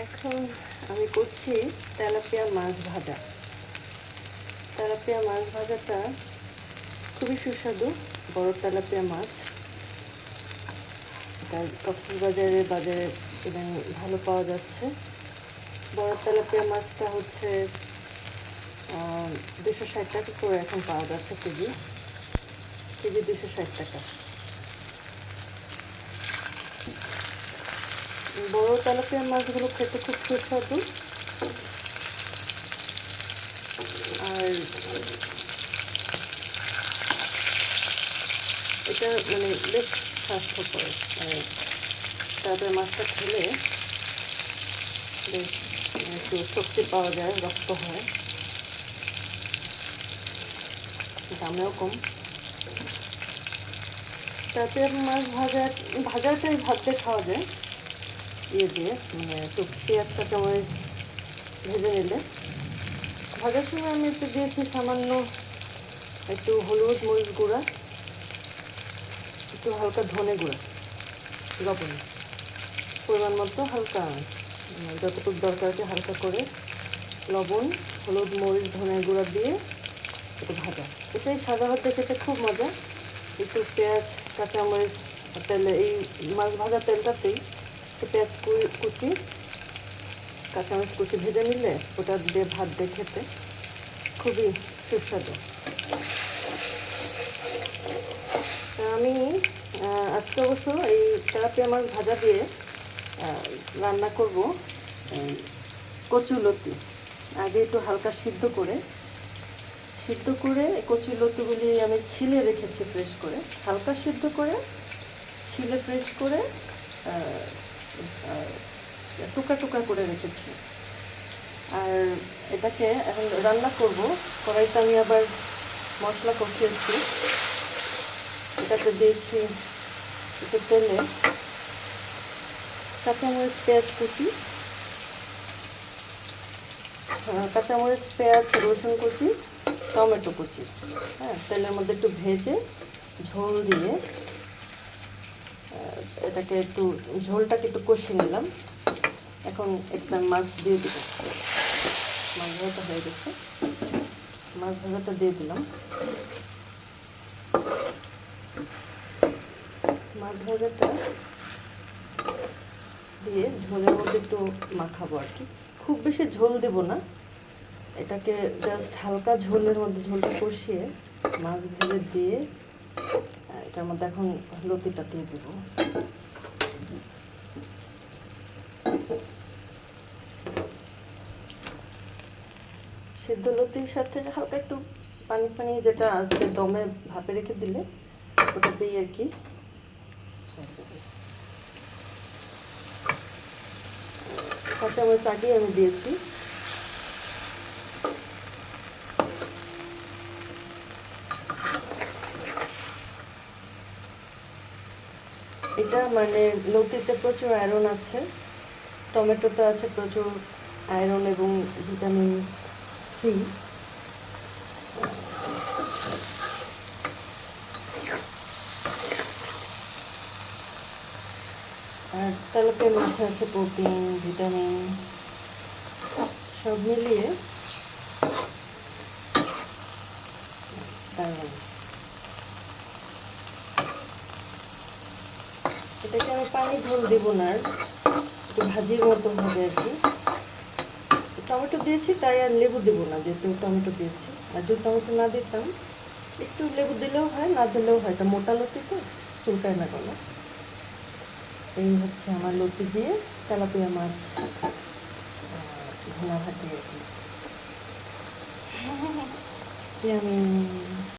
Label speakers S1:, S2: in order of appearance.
S1: এখন আমি করছি তেলাপিয়া মাছ ভাজা। তেলাপিয়া মাছ ভাজাটা খুবই সুস্বাদু, বড় তেলাপিয়া মাছ। এটা কক্সবাজারে বাজারে ইদানিং ভালো পাওয়া যাচ্ছে। বড় তেলাপিয়া মাছটা হচ্ছে দুশো ষাট টাকা করে এখন পাওয়া যাচ্ছে কেজি। কেজি দুশো ষাট টাকা। বড় তেলাপিয়া মাছগুলো খেতে খুব সুস্বাদু। আর এটা মানে বেশ স্বাস্থ্যকর তারপরে মাছটা খেলে বেশ একটু শক্তি পাওয়া যায়, রক্ত হয়। দামেও কম। তাতে মাছ ভাজা ভাজাটাই ভাতে খাওয়া যায়। ইয়ে দিয়ে মানে একটু পেঁয়াজ কাঁচামরিচ ভেজে নিলে। ভাজার সময় আমি একটু দিয়েছি সামান্য একটু হলুদ মরিচ গুঁড়া, একটু হালকা ধনে গুঁড়া, লবণ। পরিমাণ মতো হালকা মানে যতটুকু দরকার আছে হালকা করে লবণ, হলুদ মরিচ, ধনে গুঁড়া দিয়ে একটু ভাজা। এটাই সাদা ভাত খেতে খুব মজা। একটু পেঁয়াজ, কাঁচামরিচ, তেলে, এই মাছ ভাজা তেলটাতেই পেঁয়াজ কুচি, কাঁচামরিচ কুচি ভেজে নিলে ওটা দিয়ে ভাত দিয়ে খেতে খুবই সুস্বাদু। আমি আজকে অবশ্য এই তেলাপিয়া মাছ ভাজা দিয়ে রান্না করব, এই কচু লতি। আগে একটু হালকা সিদ্ধ করে সিদ্ধ করে কচু লতিগুলি আমি ছিলে রেখেছি ফ্রেশ করে। হালকা সিদ্ধ করে, ছিলে ফ্রেশ করে টুকরা টুকরা করে রেখেছি। আর এটাকে এখন রান্না করব। কড়াইতে আমি আবার মশলা কষিয়েছি। এটাতে দিয়েছি একটু তেলে কাঁচামরিচ, পেঁয়াজ কুচি কাঁচামরিচ, পেঁয়াজ, রসুন কুচি, টমেটো কুচি। হ্যাঁ তেলের মধ্যে একটু ভেজে ঝোল দিয়ে এটাকে একটু ঝোলটাকে একটু কষিয়ে নিলাম। এখন একটা মাছ দিয়ে দিব মাছ ভাজাটা হয়ে গেছে। মাছ ভাজাটা দিয়ে দিলাম। মাছ ভাজাটা দিয়ে ঝোলের মধ্যে একটু মাখাবো আর কি। খুব বেশি ঝোল দেব না। এটাকে জাস্ট হালকা ঝোলের মধ্যে ঝোলটা কষিয়ে মাছ ভেজে দিয়ে এটার মধ্যে এখন লতিটা দিয়ে দেবো। সিদ্ধ লতির সাথে হালকা একটু পানি পানি যেটা আছে দমে ভাপে রেখে দিলে ওটাতেই আর কি। কাঁচামরিচ আগে আমি দিয়েছি। এটা মানে লতিতে প্রচুর আয়রন আছে টমেটোতে আছে প্রচুর আয়রন এবং ভিটামিন সি আর তেলাপিয়া মাছে আছে প্রোটিন ভিটামিন সব মিলিয়ে। দারুণ। এটাকে আমি পানি ঝোল দেবো না একটু ভাজির মতো হবে আর কি। টমেটো দিয়েছি, তাই আর লেবু দেবো না, যেহেতু টমেটো দিয়েছি। আর যদি টমেটো না দিতাম, একটু লেবু দিলেও হয়, না দিলেও হয়, এটা মোটা লতি তো, চুলকায় না কোনো। এই হচ্ছে আমার লতি দিয়ে তেলাপিয়া মাছ ভোনা ভাজি আর কি। আমি